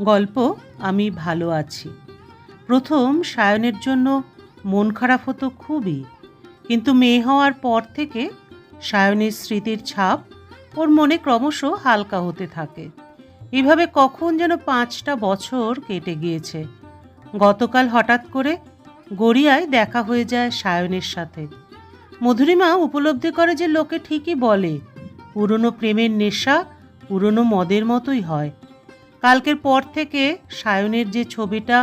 গল্প, আমি ভালো আছি। প্রথম সায়নের জন্য মন খারাপ হতো খুবই, কিন্তু মেয়ে হওয়ার পর থেকে সায়নের স্মৃতির ছাপ ওর মনে ক্রমশ হালকা হতে থাকে। এভাবে কখন যেন পাঁচটা বছর কেটে গিয়েছে। গতকাল হঠাৎ করে গড়িয়ায় দেখা হয়ে যায় সায়নের সাথে। মধুরিমা উপলব্ধি করে যে লোকে ঠিকই বলে, পুরনো প্রেমের নেশা পুরনো মদের মতোই হয়। কালকের পর থেকে সায়নের যে ছবিটা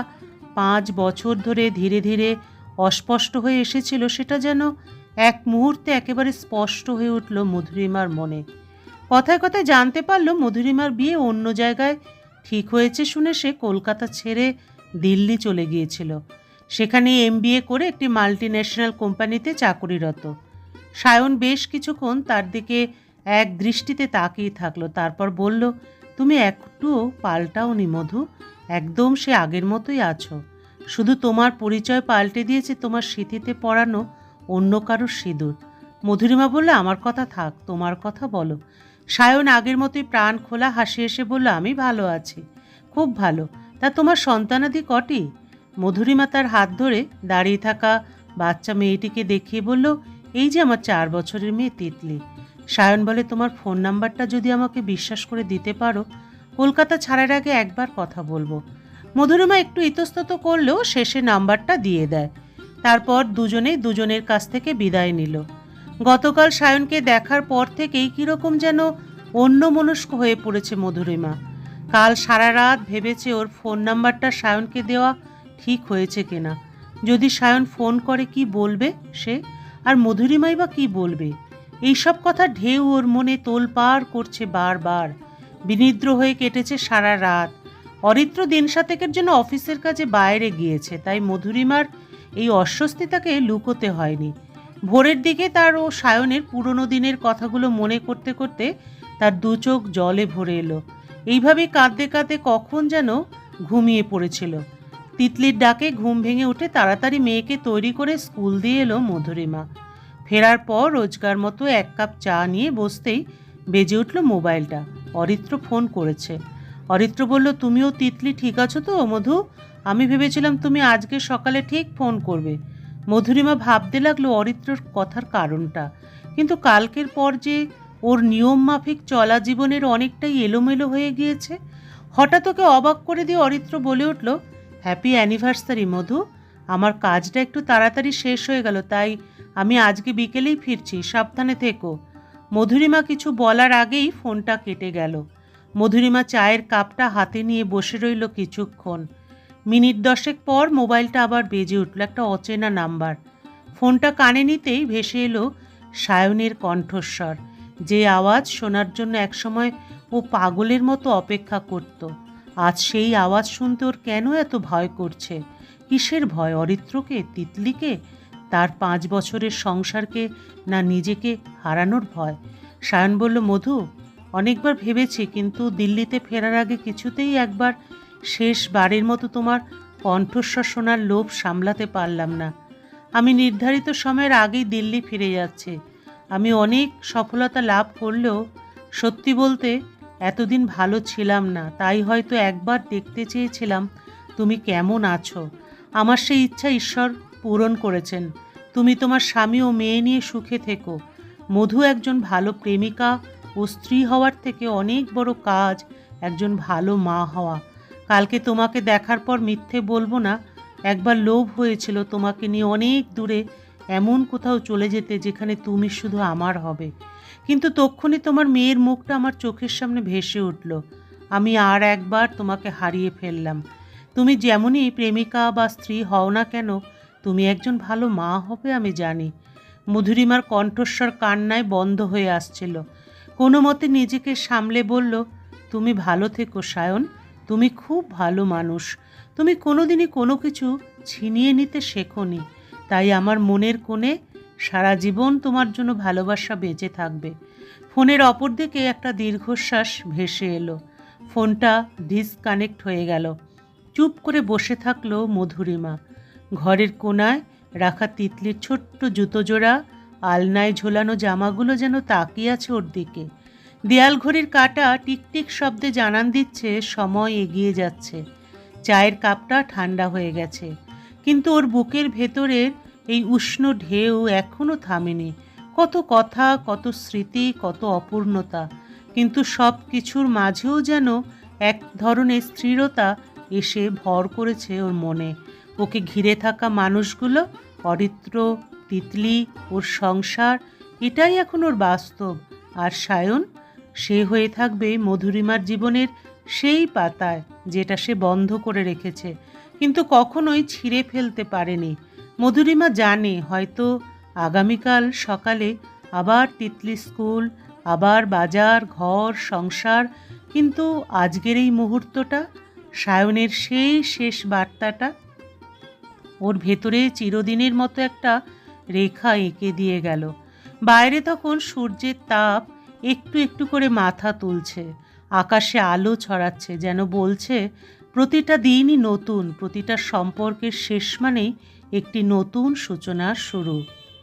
পাঁচ বছর ধরে ধীরে ধীরে অস্পষ্ট হয়ে এসেছিল, সেটা যেন এক মুহূর্তে একেবারে স্পষ্ট হয়ে উঠল মধুরিমার মনে। কথায় কথায় জানতে পারল মধুরিমার বিয়ে অন্য জায়গায় ঠিক হয়েছে শুনে সে কলকাতা ছেড়ে দিল্লি চলে গিয়েছিল। সেখানে এমবিএ করে একটি মাল্টি ন্যাশনাল কোম্পানিতে চাকুরিরত। সায়ন বেশ কিছুক্ষণ তার দিকে এক দৃষ্টিতে তাকিয়ে থাকল, তারপর বলল তুমি একটুও পাল্টাওনি মধু। একদম সে আগের মতোই আছো। শুধু তোমার পরিচয় পাল্টে দিয়েছে, তোমার স্মৃতিতে পড়ানো অন্য কারোর সিঁদুর। মধুরিমা বললে, আমার কথা থাক, তোমার কথা বলো। সায়ন আগের মতোই প্রাণ খোলা, হাসি এসে বলল, আমি ভালো আছি, খুব ভালো। তা তোমার সন্তানাদি কটি? মধুরিমা তার হাত ধরে দাঁড়িয়ে থাকা বাচ্চা মেয়েটিকে দেখিয়ে বলল, এই যে আমার চার বছরের মেয়ে তিতলি। সায়ন বলে, তোমার ফোন নাম্বারটা যদি আমাকে বিশ্বাস করে দিতে পারো, কলকাতা ছাড়ার আগে একবার কথা বলব। মধুরিমা একটু ইতস্তত করলেও শেষে নাম্বারটা দিয়ে দেয়। তারপর দুজনেই দুজনের কাছ থেকে বিদায় নিল। গতকাল সায়নকে দেখার পর থেকেই কীরকম যেন অন্য মনস্ক হয়ে পড়েছে মধুরিমা। কাল সারা রাত ভেবেছে ওর ফোন নাম্বারটা সায়নকে দেওয়া ঠিক হয়েছে কিনা। যদি সায়ন ফোন করে কি বলবে সে? আর মধুরিমাই বা কি বলবে? এইসব কথা ঢেউ ওর মনে তোলপাড় করছে বারবার। বিনিদ্র হয়ে কেটেছে সারা রাত। অরিত্র দিন সাতেকের জন্য অফিসের কাজে বাইরে গিয়েছে, তাই মধুরিমার এই অস্বস্তি তাকে লুকোতে হয়নি। ভোরের দিকে তার ও সায়নের পুরনো দিনের কথাগুলো মনে করতে করতে তার দু চোখ জলে ভরে এলো। এইভাবে কাঁদতে কাঁদতে কখন যেন ঘুমিয়ে পড়েছিল। তিতলির ডাকে ঘুম ভেঙে উঠে তাড়াতাড়ি মেয়েকে তৈরি করে স্কুল দিয়ে এলো মধুরিমা। ফেরার পর রোজগার মতো এক কাপ চা নিয়ে বসতেই বেজে উঠল মোবাইলটা। অরিত্র ফোন করেছে। অরিত্র বলল, তুমিও তিতলি, ঠিক আছো তো, মধু? আমি ভেবেছিলাম তুমি আজকে সকালে ঠিক ফোন করবে। মধুরিমা ভাবতে লাগল অরিত্রর কথার কারণটা। কিন্তু কালকের পর যে ওর নিয়ম মাফিক চলা জীবনের অনেকটাই এলোমেলো হয়ে গিয়েছে, হঠাৎ ওকে অবাক করে দিয়ে অরিত্র বলে উঠল, হ্যাপি অ্যানিভার্সারি মধু। আমার কাজটা একটু তাড়াতাড়ি শেষ হয়ে গেল, তাই আমি আজকে বিকেলেই ফিরছি, সাবধানে থেকো। মধুরিমা কিছু বলার আগেই ফোনটা কেটে গেল। মধুরিমা চায়ের কাপটা হাতে নিয়ে বসে রইল কিছুক্ষণ। মিনিট দশেক পর মোবাইলটা আবার বেজে উঠল একটা অচেনা নাম্বার। ফোনটা কানে নিতেই ভেসে এলো সায়নের কণ্ঠস্বর, যে আওয়াজ শোনার জন্য একসময় ও পাগলের মতো অপেক্ষা করত। আজ সেই আওয়াজ শুনতে ওর কেন এত ভয় করছে? কিসের ভয়? অরিত্রকে? তিতলিকে? তার পাঁচ বছরের সংসারকে না নিজেকে হারানোর ভয়। সায়ন বলল, মধু, অনেকবার ভেবেছি, কিন্তু দিল্লিতে ফেরার আগে কিছুতেই একবার শেষবারের মতো তোমার কণ্ঠস্বর শোনার লোভ সামলাতে পারলাম না। আমি নির্ধারিত সময়ের আগেই দিল্লি ফিরে যাচ্ছে। আমি অনেক সফলতা লাভ করলেও, সত্যি বলতে এতদিন ভালো ছিলাম না। তাই হয়তো একবার দেখতে চেয়েছিলাম, তুমি কেমন আছো? আমার সেই ইচ্ছা ঈশ্বর পূরণ করেছেন। তুমি তোমার স্বামী ও মেয়ে নিয়ে সুখে থেকো। মধু একজন ভালো প্রেমিকা ও স্ত্রী হওয়ার থেকে অনেক বড় কাজ একজন ভালো মা হওয়া। কালকে তোমাকে দেখার পর মিথ্যে বলব না, একবার লোভ হয়েছিল তোমাকে নিয়ে অনেক দূরে, এমন কোথাও চলে যেতে যেখানে তুমি শুধু আমার হবে। কিন্তু তক্ষুনি তোমার মেয়ের মুখটা আমার চোখের সামনে ভেসে উঠল। আমি আর একবার তোমাকে হারিয়ে ফেললাম। তুমি যেমনই প্রেমিকা বা স্ত্রী হও না কেন তুমি একজন ভালো মা হবে, আমি জানি। মধুরিমার কণ্ঠস্বর কান্নায় বন্ধ হয়ে আসছিল। কোনো মতে নিজেকে সামলে বলল, তুমি ভালো থেকো, সায়ন। তুমি খুব ভালো মানুষ। তুমি কোনোদিনই কোনো কিছু ছিনিয়ে নিতে শেখোনি। তাই আমার মনের কোণে সারা জীবন তোমার জন্য ভালোবাসা বেঁচে থাকবে। ফোনের অপর দিকে একটা দীর্ঘশ্বাস ভেসে এলো। ফোনটা ডিসকানেক্ট হয়ে গেল। চুপ করে বসে থাকল মধুরিমা। ঘরের কোনায় রাখা তিতলির ছোট্ট জুতো জোড়া আলনায় ঝোলানো জামাগুলো যেন তাকিয়ে আছে ওর দিকে। দেয়াল ঘড়ির কাঁটা টিকটিক শব্দে জানান দিচ্ছে, সময় এগিয়ে যাচ্ছে। চায়ের কাপটা ঠান্ডা হয়ে গেছে। কিন্তু ওর বুকের ভেতরের এই উষ্ণ ঢেউ এখনও থামেনি। কত কথা, কত স্মৃতি, কত অপূর্ণতা। কিন্তু সব কিছুর মাঝেও যেন এক ধরনের স্থিরতা এসে ভর করেছে ওর মনে। ওকে ঘিরে থাকা মানুষগুলো, অরিত্র, তিতলি, ওর সংসার, এটাই এখন ওর বাস্তব। আর সায়ন, সে হয়ে থাকবে মধুরিমার জীবনের সেই পাতায় যেটা সে বন্ধ করে রেখেছে, কিন্তু কখনোই ছিঁড়ে ফেলতে পারেনি। মধুরিমা জানে হয়তো আগামীকাল সকালে আবার তিতলি স্কুল, আবার বাজার, ঘর, সংসার, কিন্তু আজকের এই মুহূর্তটা, সায়নের সেই শেষ বার্তাটা ওর ভেতরে চিরদিনের মতো একটা রেখা এঁকে দিয়ে গেল। বাইরে তখন সূর্যের তাপ একটু একটু করে মাথা তুলছে। আকাশে আলো ছড়াচ্ছে, যেন বলছে, প্রতিটা দিনই নতুন, প্রতিটা সম্পর্কের শেষ মানেই একটি নতুন সূচনার শুরু।